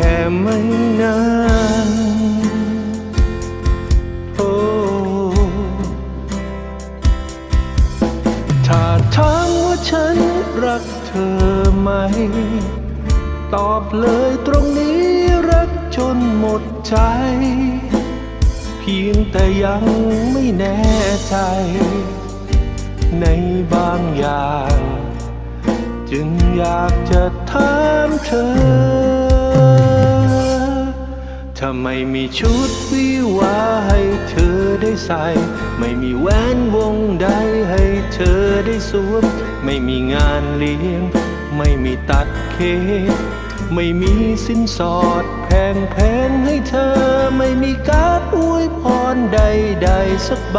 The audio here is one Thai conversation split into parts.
ค่ไม่นานโอ้ถ้าถามว่าฉันรักเธอไหม ตอบเลยตรงนี้รักจนหมดใจ เพียงแต่ยังไม่แน่ใจ ในบางอย่าง จึงอยากจะถามเธอ ถ้าไม่มีชุดวิวาให้เธอได้ใส่ ไม่มีแหวนวงใดให้เธอได้สวม ไม่มีงานเลี้ยง ไม่มีตัดเค้กไม่มีสินสอดแพงแพงให้เธอ ไม่มีการดอวยพรใดๆสักใบ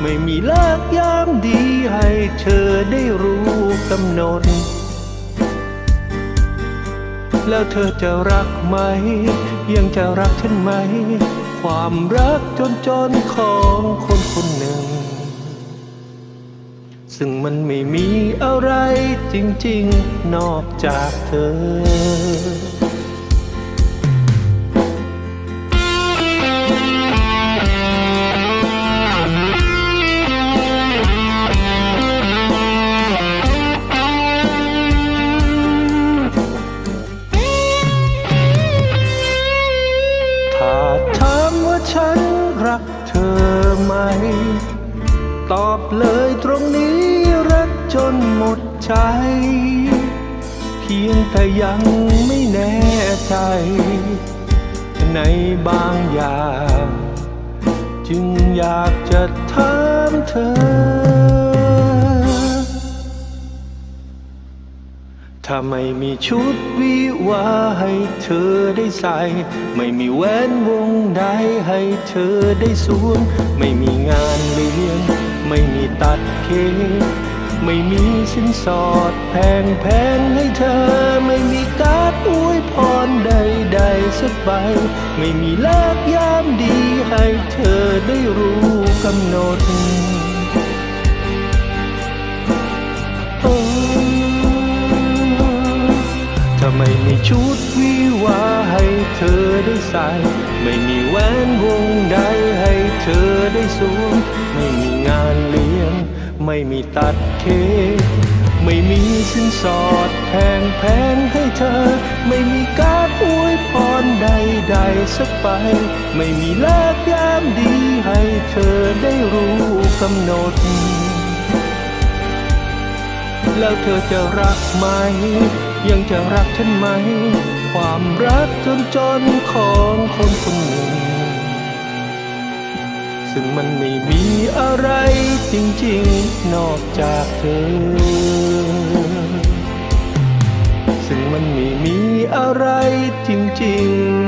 ไม่มีเลิกยามดีให้เธอได้รู้กำหนด แล้วเธอจะรักไหม ยังจะรักฉันไหม ความรักจนจนๆของคนคนหนึ่ง ซึ่งมันไม่มีอะไรจริง ๆ นอกจากเธอ ฉันรักเธอไหม ตอบเลยตรงนี้รักจนหมดใจ เพียงแต่ยังไม่แน่ใจ ในบางอย่าง จึงอยากจะถามเธอาไม่มีชุดวิวาให้เธอได้ใส่ ไม่มีแหวนวงใดให้เธอได้สวม ไม่มีงานเลี้ยง ไม่มีตัดเค้กไม่มีสินสอดแพงแพงให้เธอ ไม่มีการดอวยพรใดๆสักใบ ไม่มีเลิกยามดีให้เธอได้รู้กำหนด ชุดวิวาให้เธอได้ใส่ ไม่มีแหวนวงใดให้เธอได้สวมไม่มีงานเลี้ยง ไม่มีตัดเค้กไม่มีสินสอดแพงแพงให้เธอ ไม่มีการอวยพรใดๆสักใบไม่มีเลิกยามดีให้เธอได้รู้กำหนด แล้วเธอจะรักไหม ยังจะรักฉันไหม ความรักจนจนของคนคนหนึ่ง ซึ่งมันไม่มีอะไรจริงๆ นอกจากเธอ ซึ่งมันไม่มีอะไรจริง